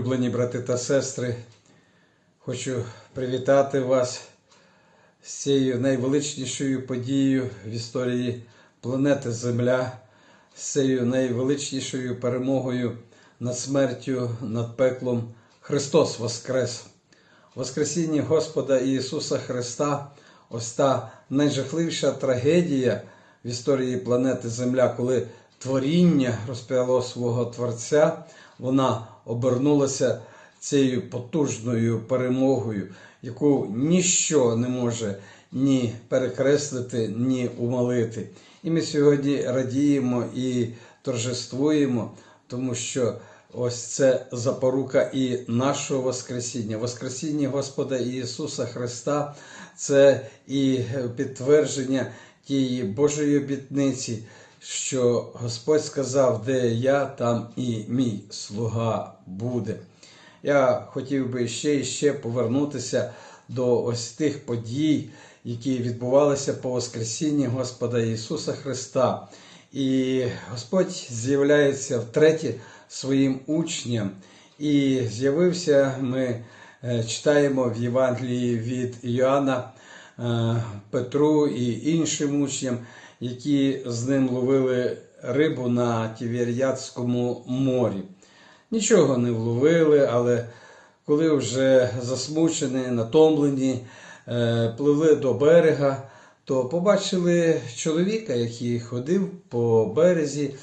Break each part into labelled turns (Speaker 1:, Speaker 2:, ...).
Speaker 1: Улюблені брати та сестри, хочу привітати вас з цією найвеличнішою подією в історії планети Земля, з цією найвеличнішою перемогою над смертю, над пеклом. Христос Воскрес! Воскресіння Господа Ісуса Христа, ось та найжахливіша трагедія в історії планети Земля, коли творіння розп'яло свого Творця, вона обернулася цією потужною перемогою, яку ніщо не може ні перекреслити, ні умалити. І ми сьогодні радіємо і торжествуємо, тому що ось це запорука і нашого Воскресіння. Воскресіння Господа Ісуса Христа це і підтвердження тієї Божої обітниці, що Господь сказав, де я, там і мій слуга буде. Я хотів би ще і ще повернутися до ось тих подій, які відбувалися по Воскресінні Господа Ісуса Христа. І Господь з'являється втретє своїм учням. І з'явився, ми е, читаємо в Євангелії від Іоанна е, Петру і іншим учням, які з ним ловили рибу на Тівер'ятському морі. Нічого не вловили, але коли вже засмучені, натомлені, е, пливли до берега, то побачили чоловіка, який ходив по березі,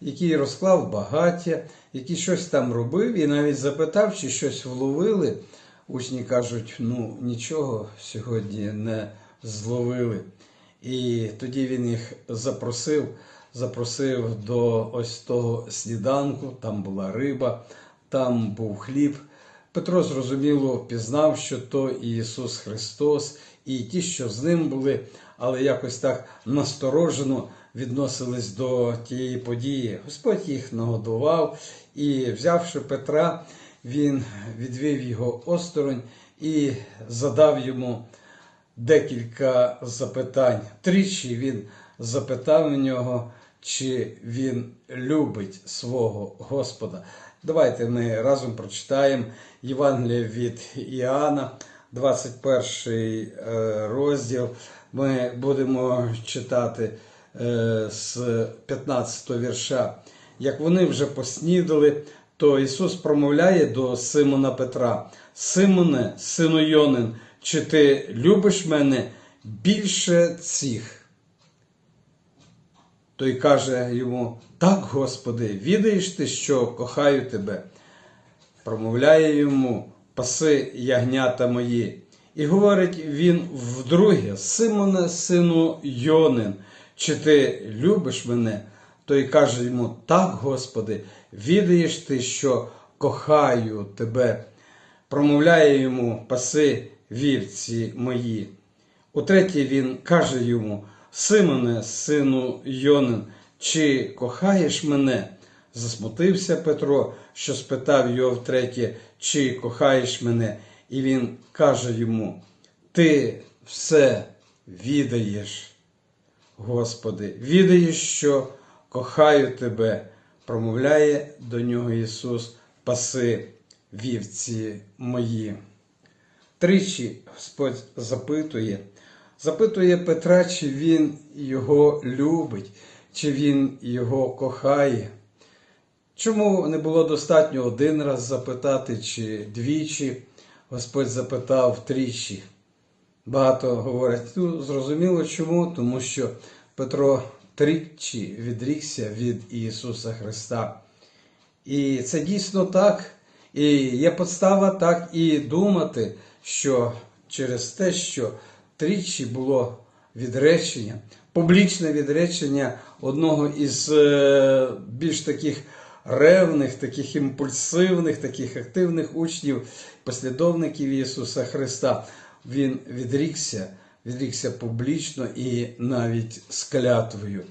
Speaker 1: який розклав багаття, який щось там робив, і навіть запитав, чи щось вловили. Учні кажуть, ну нічого сьогодні не зловили. І тоді він їх запросив, запросив до ось того сніданку, там була риба, там був хліб. Петро зрозуміло пізнав, що то Ісус Христос, і ті, що з ним були, але якось так насторожено відносились до тієї події. Господь їх нагодував і, взявши Петра, він відвів його осторонь і задав йому декілька запитань. Тричі він запитав у нього, чи він любить свого Господа. Давайте ми разом прочитаємо Євангеліє від Іоанна, 21 розділ. Ми будемо читати е, з 15 вірша. Як вони вже поснідали, то Ісус промовляє до Симона Петра: Симоне, сину Йонин, чи ти любиш мене більше цих? Той каже йому: Так, Господи, відаєш ти, що кохаю тебе. Промовляє йому, паси ягнята мої. І говорить він вдруге: Симоне, сину Йонин, чи ти любиш мене? Той каже йому: Так, Господи, відаєш ти, що кохаю тебе. Промовляє йому, паси вівці мої. Утретє він каже йому: Симоне, сину Йонин, чи кохаєш мене? Засмутився Петро, що спитав його втретє, чи кохаєш мене, і він каже йому: Ти все відаєш, Господи, відаєш, що кохаю тебе, промовляє до нього Ісус, паси вівці мої. Тричі Господь запитує, запитує Петра, чи він його любить, чи він його кохає. Чому не було достатньо один раз запитати, чи двічі Господь запитав тричі? Багато говорять, ну зрозуміло чому, тому що Петро тричі відрікся від Ісуса Христа. І це дійсно так. І є подстава так і думати, що через те, що тричі було відречення, публічне відречення одного із е, більш таких ревних, таких імпульсивних, таких активних учнів, послідовників Ісуса Христа, Він відрікся, відрікся публічно і навіть з клятвою.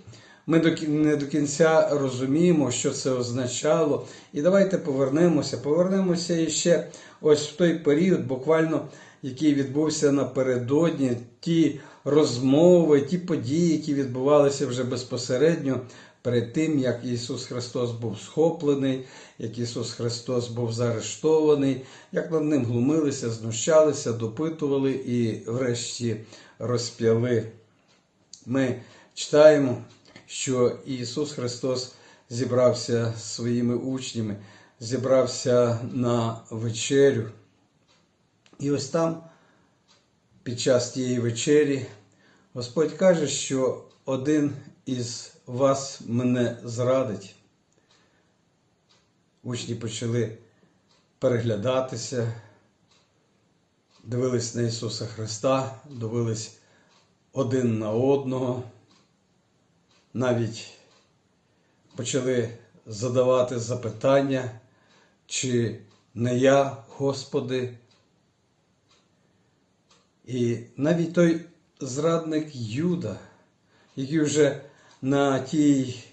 Speaker 1: Ми не до кінця розуміємо, що це означало. І давайте повернемося. Повернемося ще ось в той період, буквально, який відбувся напередодні, ті розмови, ті події, які відбувалися вже безпосередньо перед тим, як Ісус Христос був схоплений, як Ісус Христос був заарештований, як над ним глумилися, знущалися, допитували і врешті розп'яли. Ми читаємо, що Ісус Христос зібрався з своїми учнями, зібрався на вечерю. І ось там, під час тієї вечері, Господь каже, що один із вас мене зрадить. Учні почали переглядатися, дивились на Ісуса Христа, дивились один на одного, навіть почали задавати запитання, чи не я, Господи. І навіть той зрадник Юда, який вже на тій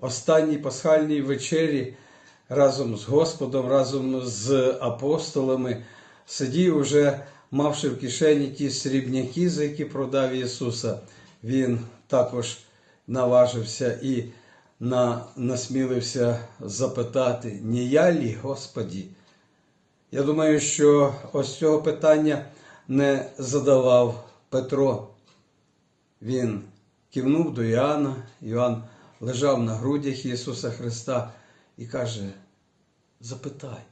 Speaker 1: останній пасхальній вечері разом з Господом, разом з апостолами сидів уже, мавши в кишені ті срібняки, за які продав Ісуса, він також наважився і на, насмілився запитати, не я лі, Господі? Я думаю, що ось цього питання не задавав Петро. Він кивнув до Іоанна, Іоанн лежав на грудях Ісуса Христа і каже: запитай,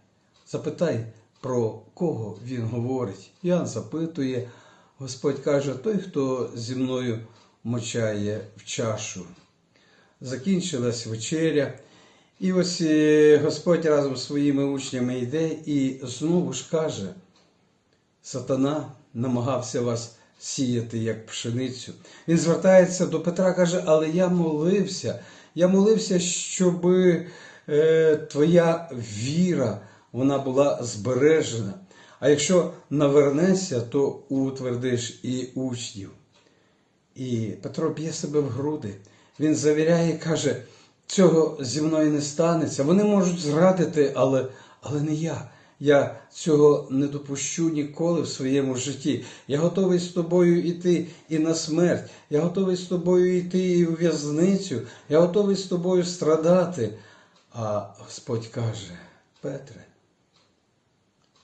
Speaker 1: запитай, про кого Він говорить. Іоанн запитує, Господь каже, той, хто зі мною мочає в чашу. Закінчилась вечеря. І ось е, Господь разом з своїми учнями йде і знову ж каже, сатана намагався вас сіяти як пшеницю. Він звертається до Петра, каже, але я молився, я молився, щоб е, твоя віра вона була збережена. А якщо навернешся, то утвердиш і учнів. І Петро б'є себе в груди. Він завіряє і каже, цього зі мною не станеться. Вони можуть зрадити, але, але не я. Я цього не допущу ніколи в своєму житті. Я готовий з тобою йти і на смерть. Я готовий з тобою йти і в в'язницю. Я готовий з тобою страдати. А Господь каже, Петре,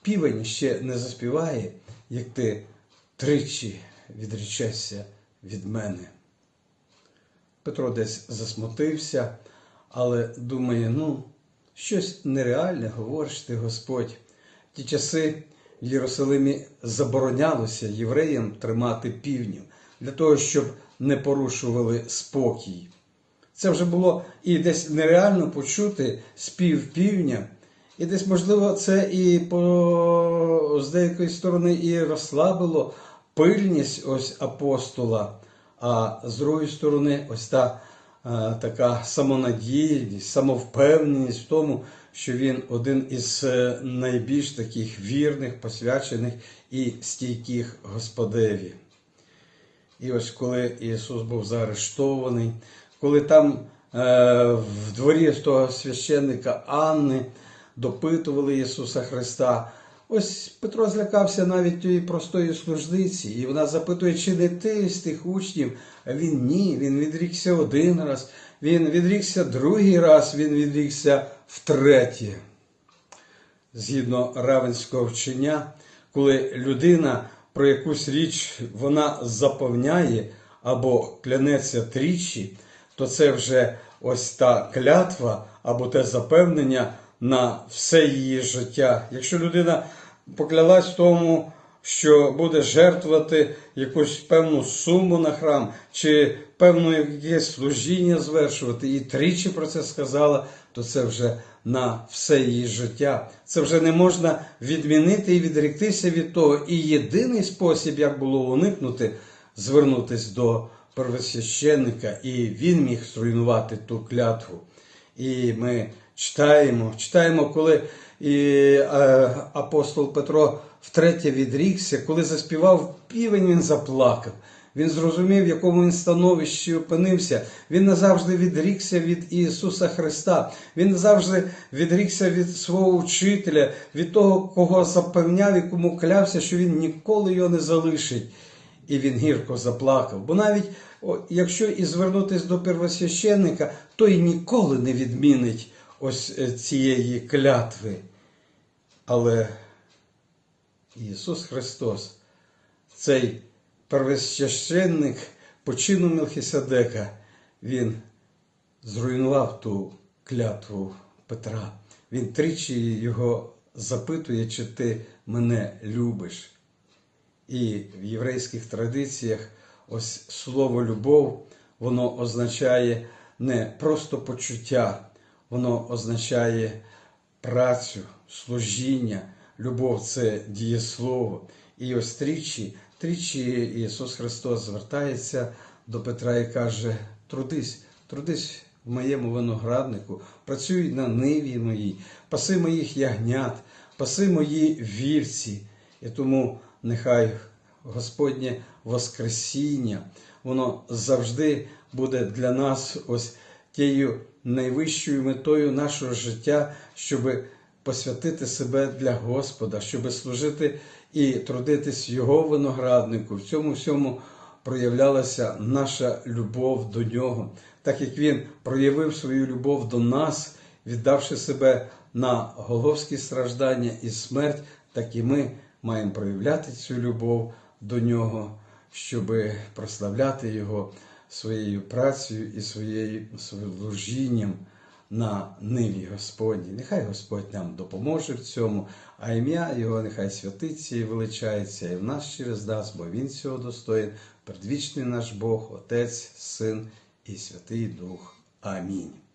Speaker 1: півень ще не заспіває, як ти тричі відречешся від мене. Петро десь засмутився, але думає, ну, щось нереальне говориш ти, Господь. Ті часи в Єрусалимі заборонялося євреям тримати півнів для того, щоб не порушували спокій. Це вже було і десь нереально почути спів півня, і десь, можливо, це і по, з деякої сторони і розслабило пильність ось апостола. А з другої сторони, ось та а, така самонадійність, самовпевненість в тому, що він один із е, найбільш таких вірних, посвячених і стійких Господеві. І ось коли Ісус був заарештований, коли там е, в дворі того священника Анни допитували Ісуса Христа. Ось Петро злякався навіть тієї простої служниці, і вона запитує, чи не ти з тих учнів, а він ні, він відрікся один раз, він відрікся другий раз, він відрікся втретє. Згідно равенського вчення, коли людина про якусь річ вона запевняє або клянеться тричі, то це вже ось та клятва або те запевнення на все її життя. Якщо людина поклялась тому, що буде жертвувати якусь певну суму на храм, чи певне якесь служіння звершувати, і тричі про це сказала, то це вже на все її життя. Це вже не можна відмінити і відректися від того. І єдиний спосіб, як було уникнути, звернутися до первосвященника, і він міг зруйнувати ту клятву. І ми читаємо, читаємо, коли і, е, апостол Петро втретє відрікся, коли заспівав півень, він заплакав. Він зрозумів, в якому він становищі опинився. Він назавжди відрікся від Ісуса Христа. Він назавжди відрікся від свого учителя, від того, кого запевняв і кому клявся, що він ніколи його не залишить. І він гірко заплакав. Бо навіть якщо і звернутися до первосвященника, то й ніколи не відмінить ось е, цієї клятви. Але Ісус Христос, цей первосвященник по чину Мелхиседека, він зруйнував ту клятву Петра. Він тричі його запитує, чи ти мене любиш. І в єврейських традиціях ось слово любов, воно означає не просто почуття, воно означає працю, служіння. Любов це дієслово. І ось тричі, тричі Ісус Христос звертається до Петра і каже: трудись, трудись в моєму винограднику, працюй на ниві моїй, паси моїх ягнят, паси мої вівці. І тому нехай Господнє Воскресіння, воно завжди буде для нас ось тією найвищою метою нашого життя, щоб посвятити себе для Господа, щоб служити і трудитись Його винограднику. В цьому всьому проявлялася наша любов до нього, так як Він проявив свою любов до нас, віддавши себе на головські страждання і смерть, так і ми маємо проявляти цю любов до нього, щоб прославляти Його своєю працею і своєю служінням на ниві Господній. Нехай Господь нам допоможе в цьому, а ім'я Його нехай святиться і величається, і в нас через нас, бо Він цього достоїн, предвічний наш Бог, Отець, Син і Святий Дух. Амінь.